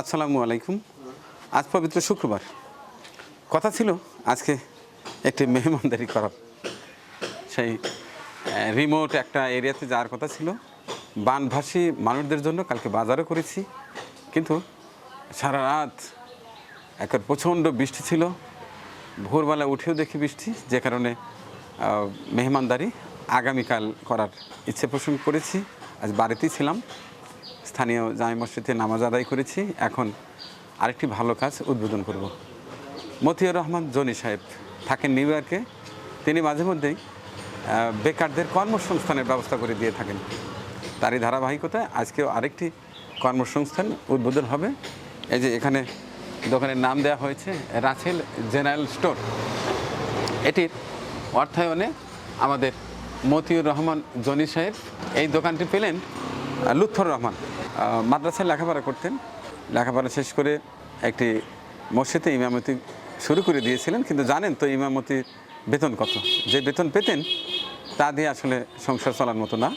আসসালামু আলাইকুম। আজ পবিত্র শুক্রবার। কথা ছিল আজকে একটি মেহমানদারি করার সেই রিমোট একটা এরিয়াতে যাওয়ার কথা ছিল। বানভাসী মানুষদের জন্য কালকে বাজারও করেছি। কিন্তু সারা রাত একটা প্রচণ্ড বৃষ্টি ছিল। ভোরবেলা উঠেও দেখি বৃষ্টি, যে কারণে মেহমানদারি আগামীকাল করার ইচ্ছে পোষণ করেছি। আজ বাড়িতেই ছিলাম। স্থানীয় জামে মসজিদে নামাজ আদায় করেছি। এখন আরেকটি ভালো কাজ উদ্বোধন করব। মতিউর রহমান, জনি সাহেব থাকেন নিউ ইয়র্কে। তিনি মাঝে মধ্যেই বেকারদের কর্মসংস্থানের ব্যবস্থা করে দিয়ে থাকেন। তারই ধারাবাহিকতায় আজকেও আরেকটি কর্মসংস্থান উদ্বোধন হবে। এই যে এখানে দোকানের নাম দেওয়া হয়েছে রাছেল জেনারেল স্টোর। এটির অর্থায়নে আমাদের মতিউর রহমান, জনি সাহেব এই দোকানটি পেলেন লুৎফর রহমান। মাদ্রাসায় লেখাপড়া করতেন। লেখাপড়া শেষ করে একটি মসজিদে ইমামতি শুরু করে দিয়েছিলেন, কিন্তু জানেন তো ইমামতির বেতন কত। যে বেতন পেতেন, তা দিয়ে আসলে সংসার চলার মতো না।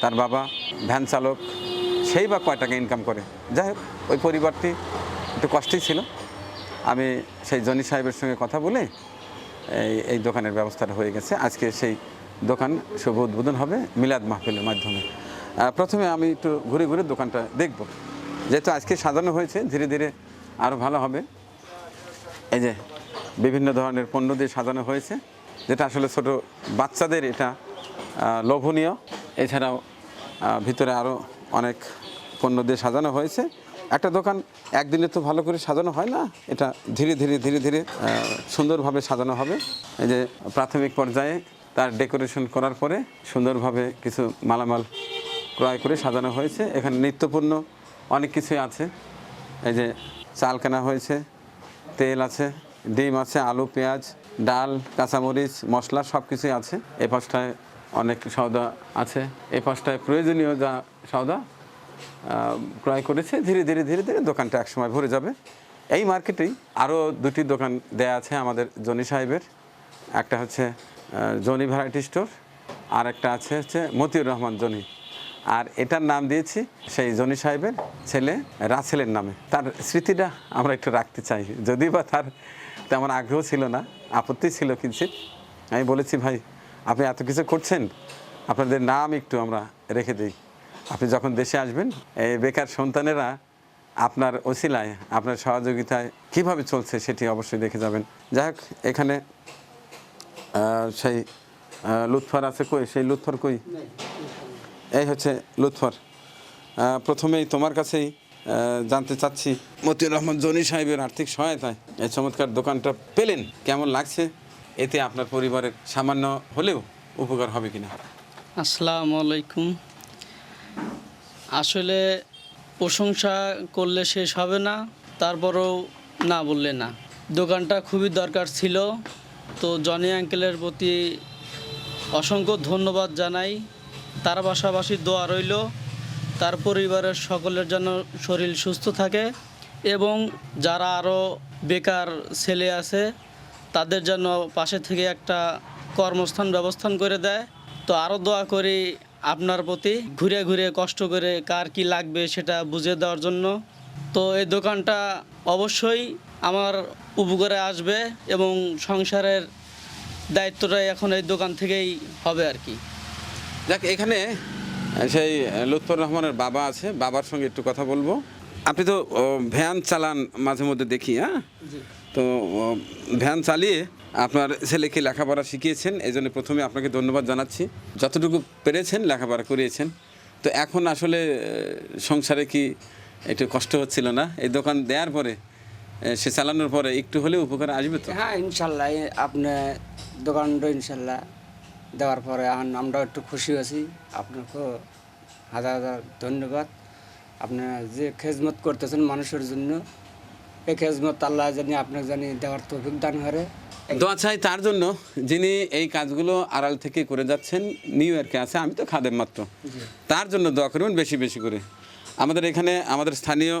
তার বাবা ভ্যান চালক, সেই বা কয় টাকা ইনকাম করে। যাই হোক, ওই পরিবারটি একটু কষ্টেই ছিল। আমি সেই জনি সাহেবের সঙ্গে কথা বলে এই এই দোকানের ব্যবস্থাটা হয়ে গেছে। আজকে সেই দোকান শুভ উদ্বোধন হবে মিলাদ মাহফিলের মাধ্যমে। প্রথমে আমি একটু ঘুরে ঘুরে দোকানটা দেখব। যেহেতু আজকে সাজানো হয়েছে, ধীরে ধীরে আরও ভালো হবে। এই যে বিভিন্ন ধরনের পণ্য দিয়ে সাজানো হয়েছে, যেটা আসলে ছোট বাচ্চাদের এটা লোভনীয়। এছাড়াও ভিতরে আরও অনেক পণ্য দিয়ে সাজানো হয়েছে। একটা দোকান একদিনে তো ভালো করে সাজানো হয় না, এটা ধীরে ধীরে ধীরে ধীরে সুন্দরভাবে সাজানো হবে। এই যে প্রাথমিক পর্যায়ে তার ডেকোরেশন করার পরে সুন্দরভাবে কিছু মালামাল ক্রয় করে সাজানো হয়েছে। এখানে নিত্যপূর্ণ অনেক কিছুই আছে। এই যে চাল কেনা হয়েছে, তেল আছে, ডিম আছে, আলু, পেঁয়াজ, ডাল, কাঁচামরিচ, মশলা সব কিছুই আছে। এই পাশটায় অনেক সওদা আছে। এই পাশটায় প্রয়োজনীয় যা সওদা ক্রয় করেছে, ধীরে ধীরে ধীরে ধীরে দোকানটা একসময় ভরে যাবে। এই মার্কেটেই আরও দুটি দোকান দেয়া আছে আমাদের জনি সাহেবের। একটা হচ্ছে জনি ভ্যারাইটি স্টোর আর একটা আছে হচ্ছে মতিউর রহমান জনি। আর এটার নাম দিয়েছি সেই জনি সাহেবের ছেলে রাসেলের নামে। তার স্মৃতিটা আমরা একটু রাখতে চাই। যদি বা তার তেমন আগ্রহ ছিল না, আপত্তি ছিল কিঞ্চিত আমি বলেছি, ভাই, আপনি এত কিছু করছেন, আপনাদের নাম একটু আমরা রেখে দিই। আপনি যখন দেশে আসবেন, এই বেকার সন্তানেরা আপনার ওসিলায়, আপনার সহযোগিতায় কীভাবে চলছে সেটি অবশ্যই দেখে যাবেন। যাই হোক, এখানে সেই লুৎফর আছে কই? সেই লুৎফর কই? এই হচ্ছে লুৎফর। প্রথমেই তোমার কাছেই জানতে চাচ্ছি, মতিউর রহমান জনি সাহেবের আর্থিক সহায়তায় এই চমৎকার দোকানটা পেলেন। কেমন লাগছে? এতে আপনার পরিবারের সামান্য হলেও উপকার হবে কিনা? আসসালামু আলাইকুম। আসলে প্রশংসা করলে শেষ হবে না, তারপরেও না বললে না। দোকানটা খুবই দরকার ছিল, তো জনি আঙ্কেলের প্রতি অসংখ্য ধন্যবাদ জানাই। তার পাশাপাশি দোয়া রইল। তার পরিবারের সকলের যেন শরীর সুস্থ থাকে এবং যারা আরও বেকার ছেলে আছে, তাদের যেন পাশে থেকে একটা কর্মস্থান ব্যবস্থান করে দেয়। তো আরও দোয়া করি আপনার প্রতি। ঘুরে ঘুরে কষ্ট করে কার কি লাগবে সেটা বুঝে দেওয়ার জন্য। তো এই দোকানটা অবশ্যই আমার উপকারে আসবে এবং সংসারের দায়িত্বটাই এখন এই দোকান থেকেই হবে আর কি। যাক এখানে সেই লুৎফর রহমানের বাবা আছে বাবার সঙ্গে একটু কথা বলব। আপনি তো ভ্যান চালান মাঝে মধ্যে দেখি হ্যাঁ? তো ভ্যান চালিয়ে আপনার ছেলেকে লেখাপড়া শিখিয়েছেন এই জন্য প্রথমে আপনাকে ধন্যবাদ জানাচ্ছি। যতটুকু পেরেছেন লেখাপড়া করিয়েছেন। তো এখন আসলে সংসারে কি একটু কষ্ট হচ্ছিল না? এই দোকান দেওয়ার পরে সে চালানোর পরে একটু হলেও উপকার আসবে তো? হ্যাঁ ইনশাল্লাহ এই আপনি দোকানটা ইনশাল্লাহ দেওয়ার পরে এখন আমরাও একটু খুশি আছি। আপনাকে হাজার হাজার ধন্যবাদ। আপনারা যে খেজমত করতেছেন মানুষের জন্য এই খেজমত আল্লাহ জানি আপনাকে জানি দেওয়ার তৌফিক দান করে। দোয়া চাই তার জন্য যিনি এই কাজগুলো আড়াল থেকে করে যাচ্ছেন নিউ ইয়র্কে আছে আমি তো খাদেম মাত্র। তার জন্য দোয়া করবেন বেশি বেশি করে। আমাদের এখানে আমাদের স্থানীয়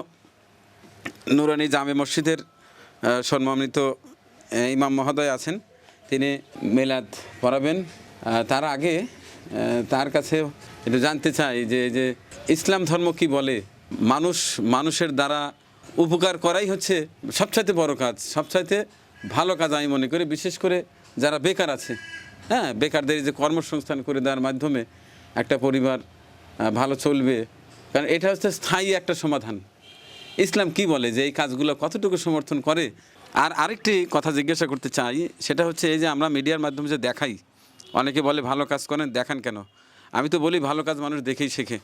নুরানি জামে মসজিদের সম্মানিত ইমাম মহোদয় আছেন। তিনি মেলাদ পড়াবেন। তার আগে তার কাছে এটা জানতে চাই যে যে ইসলাম ধর্ম কি বলে? মানুষ, মানুষের দ্বারা উপকার করাই হচ্ছে সবচাইতে বড় কাজ, সবচাইতে ভালো কাজ আমি মনে করি, বিশেষ করে যারা বেকার আছে। হ্যাঁ বেকারদের যে কর্মসংস্থান করে দেওয়ার মাধ্যমে একটা পরিবার ভালো চলবে। কারণ এটা হচ্ছে স্থায়ী একটা সমাধান। ইসলাম কি বলে যে এই কাজগুলো কতটুকু সমর্থন করে? আর আরেকটি কথা জিজ্ঞাসা করতে চাই, সেটা হচ্ছে এই যে আমরা মিডিয়ার মাধ্যমে যে দেখাই অনেকে বলে ভালো কাজ করেন, দেখান কেন? আমি তো বলি ভালো কাজ মানুষ দেখেই শেখে।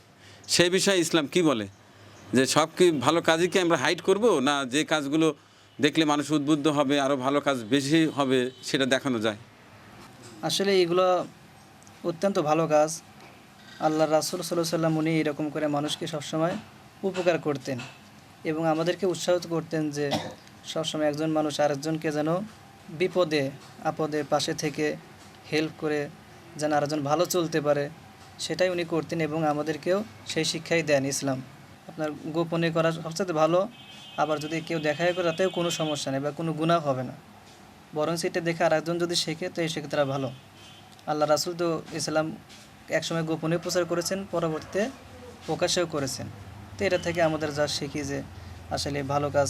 সেই বিষয়ে ইসলাম কি বলে? যে সব কি ভালো কাজই কি আমরা হাইড করব? না যে কাজগুলো দেখলে মানুষ উদ্বুদ্ধ হবে আরও ভালো কাজ বেশি হবে, সেটা দেখানো যায়। আসলে এগুলো অত্যন্ত ভালো কাজ। আল্লাহ রাসুল সাল্লাহ সাল্লাম উনি এরকম করে মানুষকে সবসময় উপকার করতেন এবং আমাদেরকে উৎসাহিত করতেন যে সবসময় একজন মানুষ আরেকজনকে যেন বিপদে, আপদে পাশে থেকে হেল্প করে যেন আরেকজন ভালো চলতে পারে, সেটাই উনি করতেন এবং আমাদেরকেও সেই শিক্ষাই দেন ইসলাম। আপনার গোপনে করা সবচেয়ে ভালো, আবার যদি কেউ দেখা করে, তাতেও কোনো সমস্যা নেই বা কোনো গুণাও হবে না। বরং সেটা দেখে আরেকজন যদি শেখে, তো এই সেক্ষেত্রে ভালো। আল্লাহ রাসুল তো ইসলাম একসময় গোপনে প্রচার করেছেন, পরবর্তীতে প্রকাশেও করেছেন। তো এটা থেকে আমাদের যা শিখি যে আসলে ভালো কাজ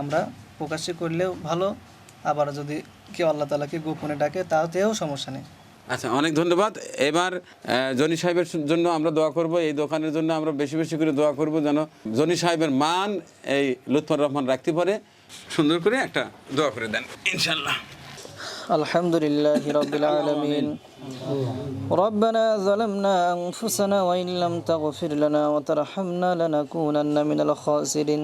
আমরা প্রকাশ্যে করলেও ভালো আবার যদি কেউ আল্লাহ তালাকে গোপনে ডাকে, তাতেও সমস্যা নেই। আচ্ছা অনেক ধন্যবাদ। এবার জনি সাহেবের জন্য আমরা দোয়া করব, এই দোকানের জন্য আমরা বেশি বেশি করে দোয়া করব যেন জনি সাহেবের মান এই লুৎফর রহমান রাখতে পারে। সুন্দর করে একটা দোয়া করে দেন ইনশাল্লাহ الحمد لله رب العالمين ربنا ظلمنا أنفسنا وإن لم تغفر لنا وترحمنا لنكونن من الخاسرين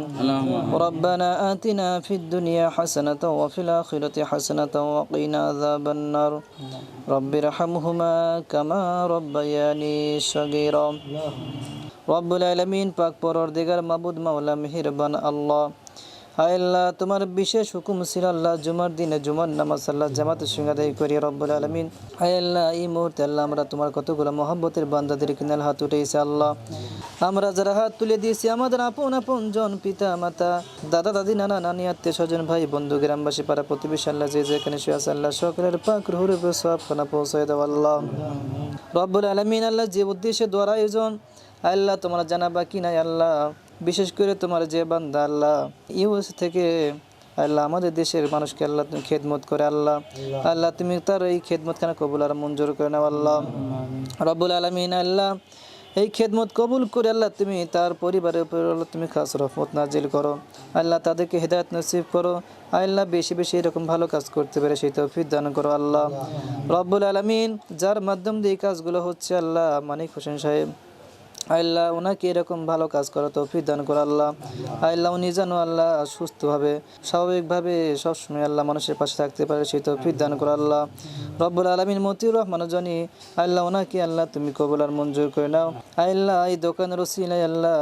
ربنا آتنا في الدنيا حسنة وفي الآخرة حسنة وقنا عذاب النار رب ارحمهما كما ربياني صغيرا রব্বুল আলমিন পাক পররদিগার মাবুদ মাওলা মেহেরবান আল্লাহ হায় আল্লাহ, তোমার বিশেষ হুকুম ছিল আল্লাহ, জুমার দিনে জুমার নামাজ আল্লাহ জামাতের সঙ্গে আদায় করি রব্বুল আলমিন। আল্লাহ, এই মুহূর্তে আল্লাহ আমরা তোমার কতগুলো মহব্বতের বান্দাদের কিনাল হাত উঠেছে আল্লাহ। আমরা যারা হাত তুলে দিয়েছি, আমাদের আপন আপন জন পিতা, মাতা, দাদা, দাদি, নানা, নানি, আত্মীয় স্বজন, ভাই, বন্ধু, গ্রামবাসী, পাড়া প্রতিবেশী আল্লাহ, যে যেখানে শুয়ে আছে আল্লাহ, সকলের পাক রুহুরে সব খানা পৌঁছায় দাও আল্লাহ। রব্বুল আলমিন আল্লাহ, যে উদ্দেশ্যে দ্বারা আয়োজন আল্লাহ, তোমার জানাবা বাকি নাই আল্লাহ। বিশেষ করে তোমার যে বান্দা আল্লাহ ইউএস থেকে আল্লাহ আমাদের দেশের মানুষকে আল্লাহ তুমি খেদমত করে আল্লাহ আল্লাহ। তুমি তার এই খেদমত খানা কবুল আর মঞ্জুর করে নাও আল্লাহ। রব্বুল আলমিন আল্লাহ এই খেদমত কবুল করে আল্লাহ তুমি তার পরিবারের উপর আল্লাহ তুমি খাস রহমত নাজিল করো। আল্লাহ তাদেরকে হেদায়ত নসিব করো। আল্লাহ বেশি বেশি এরকম ভালো কাজ করতে পারে সেই তৌফিক দান করো আল্লাহ। রব্বুল আলমিন যার মাধ্যম দিয়ে এই কাজগুলো হচ্ছে আল্লাহ মানিক হোসেন সাহেব। আল্লাহ ওনাকে এরকম ভালো কাজ করা তৌফিক দান করো আল্লাহ। আল্লাহ উনি যেন আল্লাহ সুস্থভাবে স্বাভাবিকভাবে সবসময় আল্লাহ মানুষের পাশে থাকতে পারে সেই তৌফিক দান করো আল্লাহ। রব্বুল আলমিন মতিউর রহমান জানি আল্লাহ ওনাকে আল্লাহ তুমি কবুল আর মঞ্জুর করে নাও। আল্লাহ এই দোকানের ওসিলাই আল্লাহ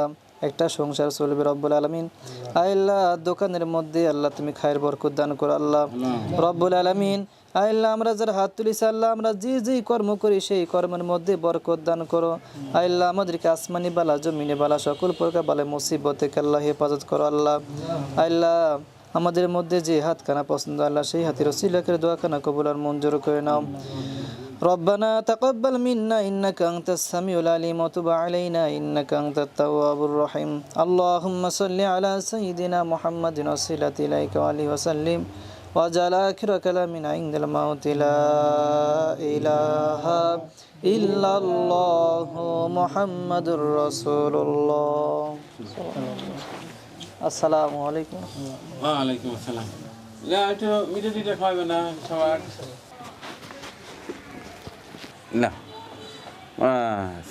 একটা সংসার চলবে রব্বুল আলমিন। আল্লাহ দোকানের মধ্যে আল্লাহ তুমি খায়ের বরকত দান করো আল্লাহ। রব্বুল আলমিন আল্লাহ আমরা যারা হাত তুলিছি আল্লাহ আমরা যে যেই কর্ম করি সেই কর্মের মধ্যে বরকত দান করো আল্লাহ আমাদেরকে আসমানি বালা জমিনে বালা সকল প্রকার বালা মুসিবত থেকে আল্লাহ হেফাজত করো আল্লাহ আল্লাহ আমাদের মধ্যে যে হাতখানা পছন্দ আল্লাহ সেই হাতের সিলাকের দোয়াখানা কবুল আর মঞ্জুর করে নাও ربنا تقبل منا إنك أنت السميع العليم وتب علينا إنك أنت التواب الرحيم اللهم صل على سيدنا محمد وصلة إليك وآله وسلم وجعل آخر كلامنا عند الموت لا إله إلا الله محمد رسول الله السلام عليكم ওয়ালাইকুম আসসালাম যা একটু মিঠে টিটে খাওয়াবে না সবার না বাস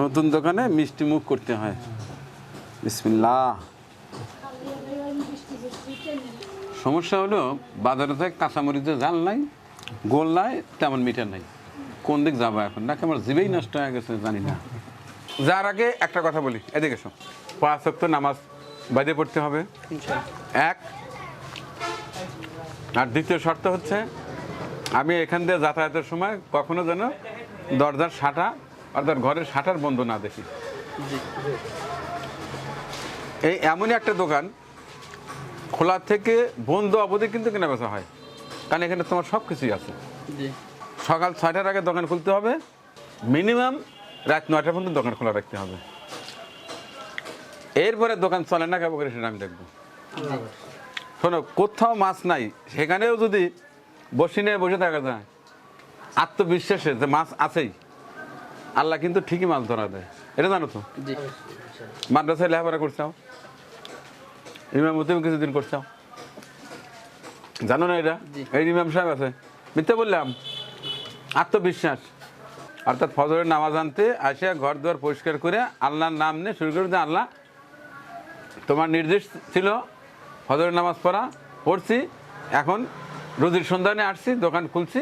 নতুন দোকানে মিষ্টি মুখ করতে হয় বিসমিল্লাহ। সমস্যা হলো বাজারে থেকে কাঁচামরিচের জাল নাই গোল নাই তেমন মিঠা নাই। কোন দিক যাব এখন? নাকি আমার জিবেই নষ্ট হয়ে গেছে জানি না। যার আগে একটা কথা বলি এদিকে এসো। পাঁচ ওয়াক্ত নামাজ বাইরে পড়তে হবে। এক। আর দ্বিতীয় শর্ত হচ্ছে আমি এখান দিয়ে যাতায়াতের সময় কখনো যেন দরজার শাটা অর্থাৎ ঘরের শাটার বন্ধ না দেখি। এই এমনই একটা দোকান খোলা থেকে বন্ধ অবধি কিন্তু কেনা বেচা হয়। কারণ এখানে তোমার সব কিছুই আছে সকাল ছয়টার আগে দোকান খুলতে হবে মিনিমাম রাত নয়টা পর্যন্ত দোকান খোলা রাখতে হবে। এরপরে দোকান চলে না কেবল করে সেটা আমি দেখব। শোনো কোথাও মাছ নাই সেখানেও যদি বসি নিয়ে বসে থাকা যায় আত্মবিশ্বাসে যে মাছ আছেই আল্লাহ কিন্তু ঠিকই মাছ ধরা দেয়। এটা জানো তো? মাদ্রাসায় লেখাপড়া করছাও ইমাম তুমি কিছুদিন করছাও জানো না এটা? এই ইমাম সাহেব আছে। মিথ্যে বললাম। আত্মবিশ্বাস। অর্থাৎ ফজরের নামাজ আনতে আসিয়া ঘর দুয়ার পরিষ্কার করে আল্লাহর নাম নিয়ে শুরু করে আল্লাহ তোমার নির্দেশ ছিল ফজরের নামাজ পড়া পড়ছি এখন রোজির সন্ধানে আসছি দোকান খুলছি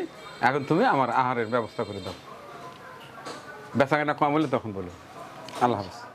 এখন তুমি আমার আহারের ব্যবস্থা করে দাও। বেচাকেনা কম হলে তখন বলো। আল্লাহ হাফিজ।